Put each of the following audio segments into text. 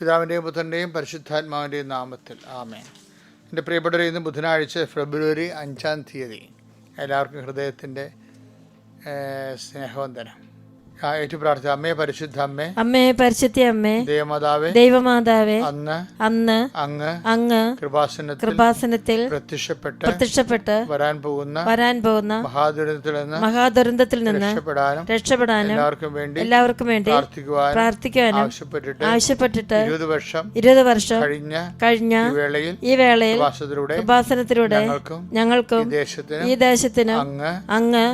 പിതാവിന്റെയും പുത്രന്റെയും പരിശുദ്ധാത്മാവിന്റെയും നാമത്തിൽ. ആമേ എന്റെ പ്രിയപ്പെട്ടവരെ ഇന്ന് ബുധനാഴ്ച ഫെബ്രുവരി അഞ്ചാം തീയതി. എല്ലാവർക്കും ഹൃദയത്തിന്റെ സ്നേഹവന്ദനം. പ്രാർത്ഥിച്ച അമ്മേ പരിശുദ്ധ അമ്മേ അമ്മേ പരിശുദ്ധ അമ്മേ ദൈവമാതാവേ ദൈവമാതാവേ അന്ന് അന്ന് അങ്ങ് അങ്ങ് കൃപാസനത്തിൽ കൃപാസനത്തിൽ പ്രത്യക്ഷപ്പെട്ട് പ്രത്യക്ഷപ്പെട്ട് വരാൻ പോകുന്ന വരാൻ പോകുന്ന മഹാദുരന്തത്തിൽ നിന്ന് മഹാദുരന്തത്തിൽ നിന്ന് രക്ഷപ്പെടാനും രക്ഷപ്പെടാനും എല്ലാവർക്കും വേണ്ടി എല്ലാവർക്കും വേണ്ടി പ്രാർത്ഥിക്കുവാനും പ്രാർത്ഥിക്കാനും ആവശ്യപ്പെട്ടിട്ട് ആവശ്യപ്പെട്ടിട്ട് ഇരുപത് വർഷം ഇരുപത് വർഷം കഴിഞ്ഞ കഴിഞ്ഞ വേളയിൽ ഈ വേളയിൽ പ്രവാസത്തിലൂടെ കൃപാസനത്തിലൂടെ ഞങ്ങൾക്കും ഈ ദേശത്തിന് അങ്ങ് അങ്ങ്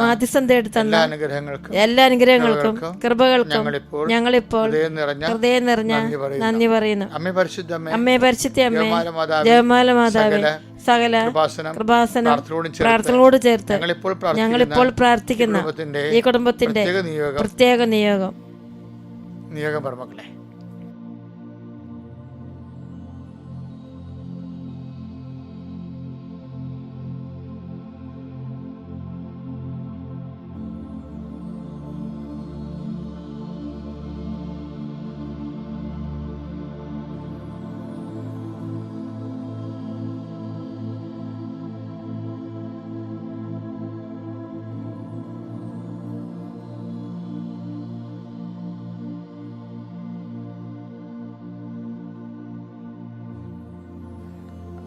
മാധ്യസ്ഥ തന്ന എല്ലാ അനുഗ്രഹങ്ങൾക്കും എല്ലാ അനുഗ്രഹങ്ങൾക്കും കൃപകൾക്കും ഞങ്ങളിപ്പോൾ ഹൃദയം നിറഞ്ഞ നന്ദി പറയുന്നു. അമ്മയെ അമ്മേ പരിശുദ്ധ അമ്മേ ജയമാല മാതാവേ, സകല കൃപാസനം കൃപാസനം ചേർത്ത് പ്രാർത്ഥനകളോട് ചേർത്ത് ഞങ്ങളിപ്പോൾ പ്രാർത്ഥിക്കുന്ന ഈ കുടുംബത്തിന്റെ പ്രത്യേക നിയോഗം. പ്രത്യേക നിയോഗം. നിയോഗം പറമക്കളെ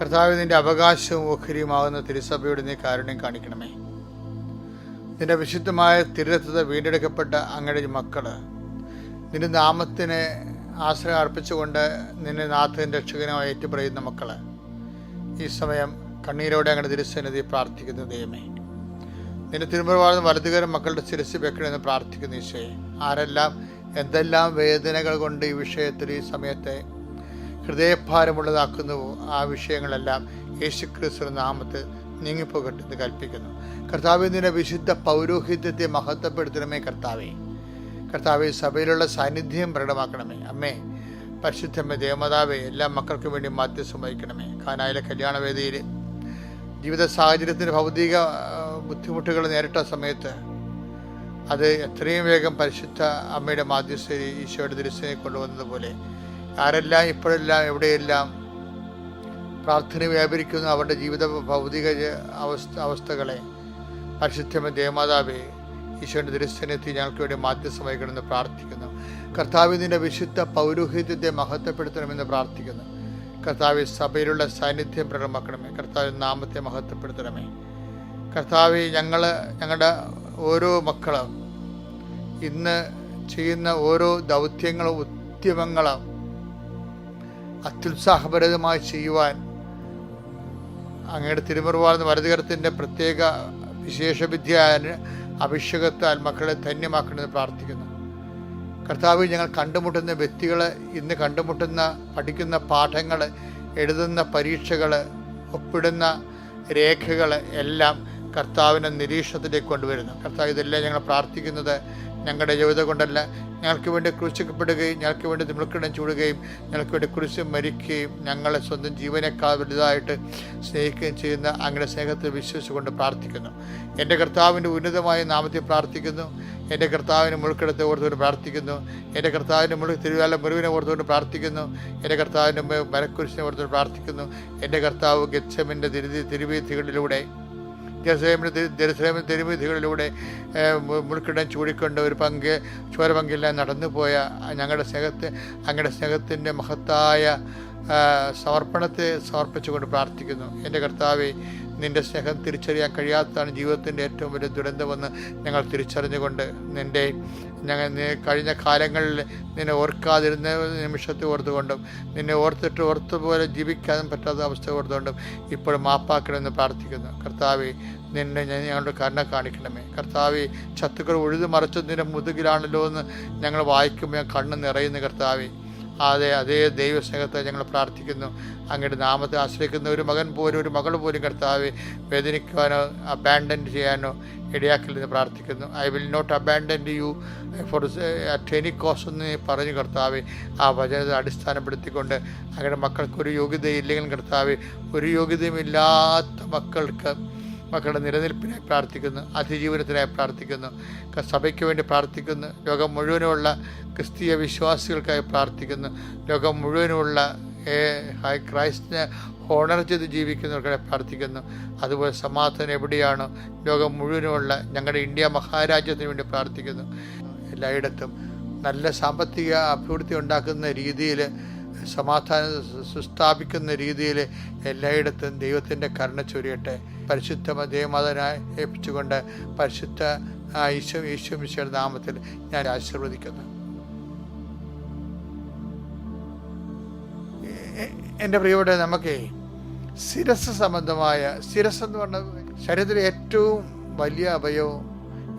കർത്താവ് നിന്റെ അവകാശവും ഓഹരിയുമാകുന്ന തിരുസഭയുടെ നീ കാരുണ്യം കാണിക്കണമേ. നിന്റെ വിശുദ്ധമായ തിരുരത്വത വീണ്ടെടുക്കപ്പെട്ട അങ്ങയുടെ മക്കൾ നിന്റെ നാമത്തിന് ആശ്രയം അർപ്പിച്ചുകൊണ്ട് നിന്നെ നാഥൻ രക്ഷകനുമായി ഏറ്റുപറയുന്ന മക്കൾ ഈ സമയം കണ്ണീരോടെ അങ്ങയുടെ തിരുസന്നിധി പ്രാർത്ഥിക്കുന്ന ദൈവമേ. നിന്റെ തിരുമുറവാഴ്ന്ന വലതുകരം മക്കളുടെ ശിരസ് വെക്കണമെന്ന് പ്രാർത്ഥിക്കുന്ന ഈശോയെ. ആരെല്ലാം എന്തെല്ലാം വേദനകൾ കൊണ്ട് ഈ വിഷയത്തിൽ ഈ സമയത്തെ ഹൃദയഭാരമുള്ളതാക്കുന്നുവോ ആ വിഷയങ്ങളെല്ലാം യേശുക്രിസ്തു നാമത്തിൽ നീങ്ങിപ്പോകട്ടെ നീങ്ങിപ്പോകട്ടെന്ന് കൽപ്പിക്കുന്നു. കർത്താവ് നിന്റെ വിശുദ്ധ പൗരോഹിത്യത്തെ മഹത്വപ്പെടുത്തണമേ കർത്താവേ. കർത്താവെ സഭയിലുള്ള സാന്നിധ്യം പ്രകടമാക്കണമേ. അമ്മേ പരിശുദ്ധമ്മ ദേവമാതാവെ എല്ലാ മക്കൾക്കും വേണ്ടി മാധ്യസ്ഥം വഹിക്കണമേ. കാനായിലെ കല്യാണവേദിയിൽ ജീവിത സാഹചര്യത്തിന് ഭൗതിക ബുദ്ധിമുട്ടുകൾ നേരിട്ട സമയത്ത് അത് എത്രയും വേഗം പരിശുദ്ധ അമ്മയുടെ മാധ്യസ്ഥ ഈശോയുടെ ദൃശ്യനെ കൊണ്ടുവന്നതുപോലെ ആരെല്ലാം ഇപ്പോഴെല്ലാം എവിടെയെല്ലാം പ്രാർത്ഥന വ്യാപരിക്കുന്ന അവരുടെ ജീവിത ഭൗതിക അവസ്ഥ അവസ്ഥകളെ. പരിശുദ്ധമ ദേവമാതാവെ ഈശോയുടെ ദൃശ്യനെത്തി ഞങ്ങൾക്ക് വേണ്ടി മാധ്യസ്ഥം കിടന്ന് പ്രാർത്ഥിക്കുന്നു. കർത്താവിന്റെ വിശുദ്ധ പൗരോഹിത്യത്തെ മഹത്വപ്പെടുത്തണമെന്ന് പ്രാർത്ഥിക്കുന്നു. കർത്താവ് സഭയിലുള്ള സാന്നിധ്യം പ്രകടമാക്കണമേ. കർത്താവ് നാമത്തെ മഹത്വപ്പെടുത്തണമേ. കർത്താവ് ഞങ്ങൾ ഞങ്ങളുടെ ഓരോ മക്കളും ഇന്ന് ചെയ്യുന്ന ഓരോ ദൗത്യങ്ങളും ഉദ്യമങ്ങളും അത്യുത്സാഹപരമായി ചെയ്യുവാൻ അങ്ങയുടെ തിരുമുറുവാർന്ന വലതുകരത്തിന്റെ പ്രത്യേക വിശേഷ വിദ്യ അഭിഷേകത്താൽ മക്കളെ ധന്യമാക്കണമെന്ന് പ്രാർത്ഥിക്കുന്നു. കർത്താവ് ഞങ്ങൾ കണ്ടുമുട്ടുന്ന വ്യക്തികളെ ഇന്ന് കണ്ടുമുട്ടുന്ന പഠിക്കുന്ന പാഠങ്ങൾ എഴുതുന്ന പരീക്ഷകൾ ഒപ്പിടുന്ന രേഖകൾ എല്ലാം കർത്താവിന്റെ നിരീക്ഷണത്തിലേക്ക് കൊണ്ടുവരുന്നു. കർത്താവ് ഇതെല്ലാം ഞങ്ങൾ പ്രാർത്ഥിക്കുന്നത് ഞങ്ങളുടെ ജീവിതം കൊണ്ടല്ല. ഞങ്ങൾക്ക് വേണ്ടി ക്രൂശിക്കപ്പെടുകയും ഞങ്ങൾക്ക് വേണ്ടി തിമിർക്കിടം ചൂടുകയും ഞങ്ങൾക്ക് വേണ്ടി കുരിശ് മരിക്കുകയും ഞങ്ങളെ സ്വന്തം ജീവനേക്കാൾ വലുതായിട്ട് സ്നേഹിക്കുകയും ചെയ്യുന്ന അങ്ങനെ സ്നേഹത്തിൽ വിശ്വസിച്ചുകൊണ്ട് പ്രാർത്ഥിക്കുന്നു. എന്റെ കർത്താവിന്റെ ഉന്നതമായ നാമത്തിൽ പ്രാർത്ഥിക്കുന്നു. എന്റെ കർത്താവിന് മുഴുക്കെടുത്ത് ഓർത്തുകൊണ്ട് പ്രാർത്ഥിക്കുന്നു. എന്റെ കർത്താവിന്റെ മുഴു തിരുവാല മുറിവിനെ ഓർത്തുകൊണ്ട് പ്രാർത്ഥിക്കുന്നു. എന്റെ കർത്താവിന്റെ മരക്കുരിശിനെ ഓർത്തുകൊണ്ട് പ്രാർത്ഥിക്കുന്നു. എന്റെ കർത്താവ് ഗച്ഛമിന്റെ തിരുതി തിരുവീഥികളിലൂടെ ജെറുസലേമിന്റെ ജെറുസലേമിന് ജെറുസലേമിന്റെ മുൾക്കിടം ചൂടിക്കൊണ്ട് ഒരു പങ്ക് ചോരപങ്കില്ല നടന്നു പോയ ഞങ്ങളുടെ സ്നേഹത്തെ അങ്ങയുടെ സ്നേഹത്തിന്റെ മഹത്തായ സമർപ്പണത്തെ സമർപ്പിച്ചുകൊണ്ട് പ്രാർത്ഥിക്കുന്നു. എന്റെ കർത്താവെ നിന്റെ സ്നേഹം തിരിച്ചറിയാൻ കഴിയാത്തതാണ് ജീവിതത്തിന്റെ ഏറ്റവും വലിയ ദുരന്തമെന്ന് ഞങ്ങൾ തിരിച്ചറിഞ്ഞുകൊണ്ട് നിന്റെ ഞങ്ങൾ കഴിഞ്ഞ കാലങ്ങളിൽ നിന്നെ ഓർക്കാതിരുന്ന നിമിഷത്തെ ഓർത്തുകൊണ്ടും നിന്നെ ഓർത്തിട്ട് ഓർത്തുപോലെ ജീവിക്കാനും പറ്റാത്ത അവസ്ഥ ഓർത്തുകൊണ്ടും ഇപ്പോഴും മാപ്പാക്കണമെന്ന് പ്രാർത്ഥിക്കുന്നു. കർത്താവെ നിന്നെ ഞാൻ ഞങ്ങളുടെ കരുണ കാണിക്കണമേ. കർത്താവെ ശത്രുക്കൾ ഉഴുതു മറച്ചതിന്റെ മുതുകിലാണല്ലോ എന്ന് ഞങ്ങൾ വായിക്കുമ്പോൾ കണ്ണ് നിറയുന്ന കർത്താവെ. അതെ അതേ ദൈവസ്നേഹത്തെ ഞങ്ങൾ പ്രാർത്ഥിക്കുന്നു. അങ്ങയുടെ നാമത്തെ ആശ്രയിക്കുന്ന ഒരു മകൻ പോലും ഒരു മകൾ പോലും കർത്താവെ വേദനിക്കുവാനോ അബാൻഡൻ ചെയ്യാനോ ഇടയാക്കില്ലെന്ന് പ്രാർത്ഥിക്കുന്നു. I will not abandon you for at any cause എന്ന് പറഞ്ഞു കർത്താവെ ആ വചനത്തെ അടിസ്ഥാനപ്പെടുത്തിക്കൊണ്ട് അങ്ങയുടെ മക്കൾക്ക് ഒരു യോഗ്യതയില്ലെങ്കിൽ കർത്താവെ ഒരു യോഗ്യതയുമില്ലാത്ത മക്കൾക്ക് മക്കളുടെ നിലനിൽപ്പിനായി പ്രാർത്ഥിക്കുന്നു അതിജീവനത്തിനായി പ്രാർത്ഥിക്കുന്നു സഭയ്ക്ക് വേണ്ടി പ്രാർത്ഥിക്കുന്നു ലോകം മുഴുവനുമുള്ള ക്രിസ്തീയ വിശ്വാസികൾക്കായി പ്രാർത്ഥിക്കുന്നു. ലോകം മുഴുവനുമുള്ള ഹൈ- ക്രൈസ്റ്റിനെ ഹോണർ ചെയ്ത് ജീവിക്കുന്നവർക്കായി പ്രാർത്ഥിക്കുന്നു. അതുപോലെ സമാധാനം എവിടെയാണോ ലോകം മുഴുവനുമുള്ള ഞങ്ങളുടെ ഇന്ത്യ മഹാരാജ്യത്തിന് വേണ്ടി പ്രാർത്ഥിക്കുന്നു. എല്ലായിടത്തും നല്ല സാമ്പത്തിക അഭിവൃദ്ധി ഉണ്ടാക്കുന്ന രീതിയിൽ സമാധാനം സുസ്ഥാപിക്കുന്ന രീതിയിൽ എല്ലായിടത്തും ദൈവത്തിന്റെ കരുണ ചൊരിയട്ടെ. പരിശുദ്ധ ദേവമാതനായി ഏൽപ്പിച്ചുകൊണ്ട് പരിശുദ്ധ ഈശോ ഈശോ മിശയുടെ നാമത്തിൽ ഞാൻ ആശീർവദിക്കുന്നു. എന്റെ പ്രിയോടെ നമുക്ക് ശിരസ് സംബന്ധമായ ശിരസ് എന്ന് പറഞ്ഞ ശരീരത്തിലെ ഏറ്റവും വലിയ അവയവം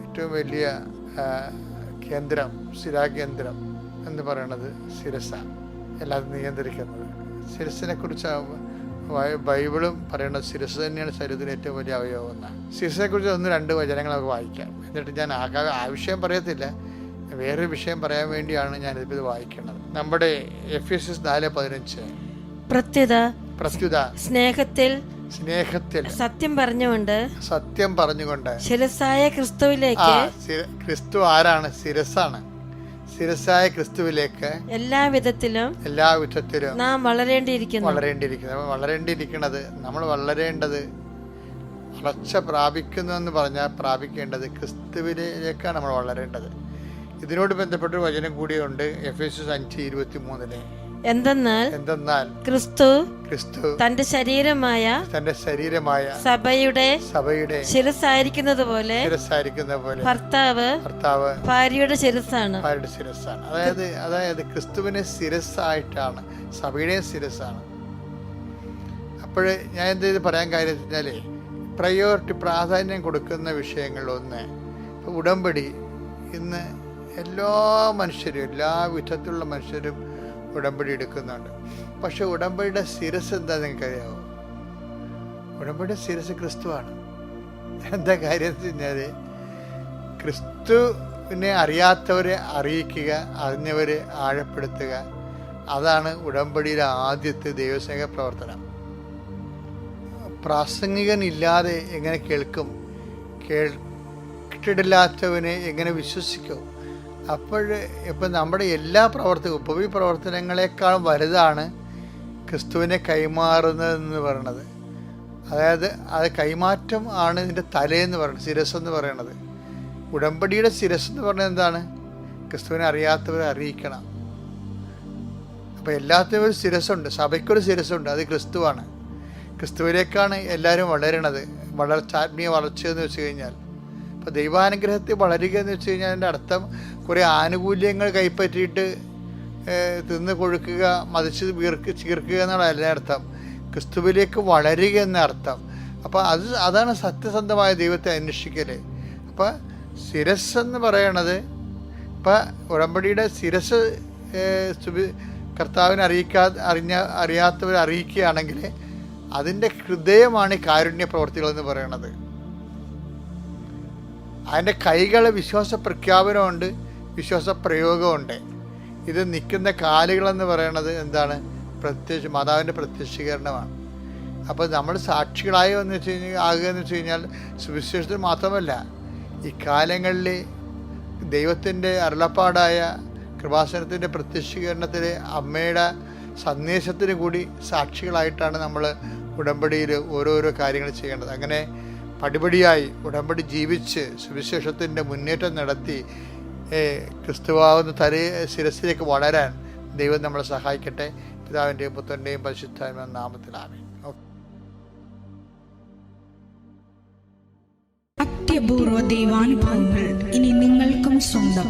ഏറ്റവും വലിയ കേന്ദ്രം ശിരാകേന്ദ്രം എന്ന് പറയുന്നത് ശിരസാണ് എല്ലാം നിയന്ത്രിക്കുന്നത്. ശിരസിനെ കുറിച്ച് ബൈബിളും പറയുന്നത് ശിരസ് തന്നെയാണ് ശരീരത്തിന് ഏറ്റവും വലിയ അവയവം എന്നാണ് ഒന്ന് രണ്ട് വചനങ്ങളൊക്കെ വായിക്കാം. എന്നിട്ട് ഞാൻ ആകെ ആ വിഷയം പറയത്തില്ല. വേറൊരു വിഷയം പറയാൻ വേണ്ടിയാണ് ഞാൻ ഇത് വായിക്കുന്നത്. നമ്മുടെ എഫ് എസ് എസ് നാല് പതിനഞ്ച്. പ്രത്യുത പ്രത്യുത. സ്നേഹത്തിൽ സ്നേഹത്തിൽ. സത്യം പറഞ്ഞുകൊണ്ട് സത്യം പറഞ്ഞുകൊണ്ട്. ശിരസായ ക്രിസ്തുവിലേക്ക് ക്രിസ്തു ആരാണ്? ശിരസാണ്. ശിരസായ ക്രിസ്തുവിലേക്ക് എല്ലാ വിധത്തിലും എല്ലാ വിധത്തിലും നാം വളരേണ്ടിയിരിക്കുന്നു. വളരേണ്ടിയിരിക്കുന്നു. വളരേണ്ടിയിരിക്കുന്നത് നമ്മൾ വളരേണ്ടത് വളർച്ച പ്രാപിക്കുന്നു എന്ന് പറഞ്ഞാൽ പ്രാപിക്കേണ്ടത് ക്രിസ്തുവിലേക്കാണ് നമ്മൾ വളരേണ്ടത്. ഇതിനോട് ബന്ധപ്പെട്ടൊരു വചനം കൂടിയുണ്ട് എഫ് എസ് എസ് അഞ്ച് ഇരുപത്തി മൂന്നിൽ എന്തെന്നാൽ എന്തെന്നാൽ ക്രിസ്തു ക്രിസ്തു തന്റെ ശരീരമായ തന്റെ ശരീരമായ സഭയുടെ സഭയുടെ ശിരസായിരിക്കുന്നത് പോലെ ശിരസായിരിക്കുന്ന പോലെ ഭർത്താവ് ഭർത്താവ് ഭാര്യയുടെ ശിരസാണ് ഭാര്യയുടെ ശിരസാണ് അതായത് അതായത് ക്രിസ്തുവിനെ ശിരസായിട്ടാണ് സഭയുടെ ശിരസാണ് അപ്പോൾ ഞാൻ എന്ത് ചെയ്ത്? പറയാൻ കാര്യം വെച്ചാൽ പ്രയോറിറ്റി പ്രാധാന്യം കൊടുക്കുന്ന വിഷയങ്ങളിലൊന്ന് ഇപ്പോൾ ഉടമ്പടി. ഇന്ന് എല്ലാ മനുഷ്യരും എല്ലാ വിധത്തിലുള്ള മനുഷ്യരും ഉടമ്പടി എടുക്കുന്നുണ്ട്. പക്ഷെ ഉടമ്പടിയുടെ ശിരസ് എന്താ നിങ്ങൾക്കറിയാമോ ഉടമ്പടിയുടെ ശിരസ് ക്രിസ്തുവാണ്. എന്താ കാര്യം എന്ന് വെച്ച് കഴിഞ്ഞാൽ ക്രിസ്തുവിനെ അറിയാത്തവരെ അറിയിക്കുക അറിഞ്ഞവരെ ആഴപ്പെടുത്തുക അതാണ് ഉടമ്പടിയിലെ ആദ്യത്തെ ദൈവസേഖ പ്രവർത്തനം. പ്രാസംഗികനില്ലാതെ എങ്ങനെ കേൾക്കും? കേട്ടിട്ടില്ലാത്തവനെ എങ്ങനെ വിശ്വസിക്കും? അപ്പോൾ ഇപ്പം നമ്മുടെ എല്ലാ പ്രവർത്തനവും ഉപവി പ്രവർത്തനങ്ങളെക്കാളും വലുതാണ് ക്രിസ്തുവിനെ കൈമാറുന്നതെന്ന് പറയണത്. അതായത് അത് കൈമാറ്റം ആണ് ഇതിന്റെ തലയെന്ന് പറയുന്നത് ശിരസ് എന്ന് പറയുന്നത് ഉടമ്പടിയുടെ ശിരസ് എന്ന് പറഞ്ഞത് എന്താണ്? ക്രിസ്തുവിനെ അറിയാത്തവരെ അറിയിക്കണം. അപ്പോൾ എല്ലാത്തിനും ഒരു ശിരസുണ്ട് സഭയ്ക്കൊരു ശിരസുണ്ട് അത് ക്രിസ്തുവാണ്. ക്രിസ്തുവിലേക്കാണ് എല്ലാവരും വളരണത്. വളർച്ച ആത്മീയ വളർച്ച എന്ന് വെച്ച് കഴിഞ്ഞാൽ. ഇപ്പോൾ ദൈവാനുഗ്രഹത്തിൽ വളരുക എന്ന് വെച്ച് കഴിഞ്ഞാൽ അതിന്റെ അർത്ഥം കുറേ ആനുകൂല്യങ്ങൾ കൈപ്പറ്റിയിട്ട് തിന്ന് കൊഴുക്കുക മതിച്ച് വീർക്ക് ചീർക്കുക എന്നുള്ളതല്ല അർത്ഥം. ക്രിസ്തുവിലേക്ക് വളരുക എന്ന അർത്ഥം. അപ്പോൾ അത് അതാണ് സത്യസന്ധമായ ദൈവത്തെ അന്വേഷിക്കൽ അപ്പോൾ ശിരസ് എന്ന് പറയണത് ഇപ്പോൾ ഉടമ്പടിയുടെ ശിരസ് കർത്താവിനെ അറിയിക്കാ അറിഞ്ഞ അറിയാത്തവരെ അറിയിക്കുകയാണെങ്കിൽ അതിന്റെ ഹൃദയമാണ് കാരുണ്യ പ്രവർത്തികൾ എന്ന് പറയണത്. അതിന്റെ കൈകൾ വിശ്വാസ പ്രഖ്യാപനമുണ്ട് വിശ്വാസ പ്രയോഗമുണ്ട്. ഇത് നിൽക്കുന്ന കാലുകളെന്ന് പറയണത് എന്താണ്? പ്രത്യക്ഷ മാതാവിന്റെ പ്രത്യക്ഷീകരണമാണ്. അപ്പോൾ നമ്മൾ സാക്ഷികളായി എന്ന് വെച്ച് കഴിഞ്ഞാൽ ആകുക എന്ന് വെച്ച് കഴിഞ്ഞാൽ സുവിശേഷത്തിൽ മാത്രമല്ല ഈ കാലങ്ങളിൽ ദൈവത്തിന്റെ അരുളപ്പാടായ കൃപാസനത്തിന്റെ പ്രത്യക്ഷീകരണത്തിലെ അമ്മയുടെ സന്ദേശത്തിന് കൂടി സാക്ഷികളായിട്ടാണ് നമ്മൾ ഉടമ്പടിയിൽ ഓരോരോ കാര്യങ്ങൾ ചെയ്യേണ്ടത്. അങ്ങനെ പടിപടിയായി ഉടമ്പടി ജീവിച്ച് സുവിശേഷത്തിന്റെ മുന്നേറ്റം നടത്തി ക്രിസ്തുവാകുന്ന തലേ ശിരസിലേക്ക് വളരാൻ ദൈവം നമ്മളെ സഹായിക്കട്ടെ. പിതാവിന്റെയും പുത്രന്റെയും പരിശുദ്ധാത്മ നാമത്തിലാമേ ഓക്കെ. അത്യപൂർവ ദൈവാനുഭവങ്ങൾ ഇനി നിങ്ങൾക്കും സ്വന്തം.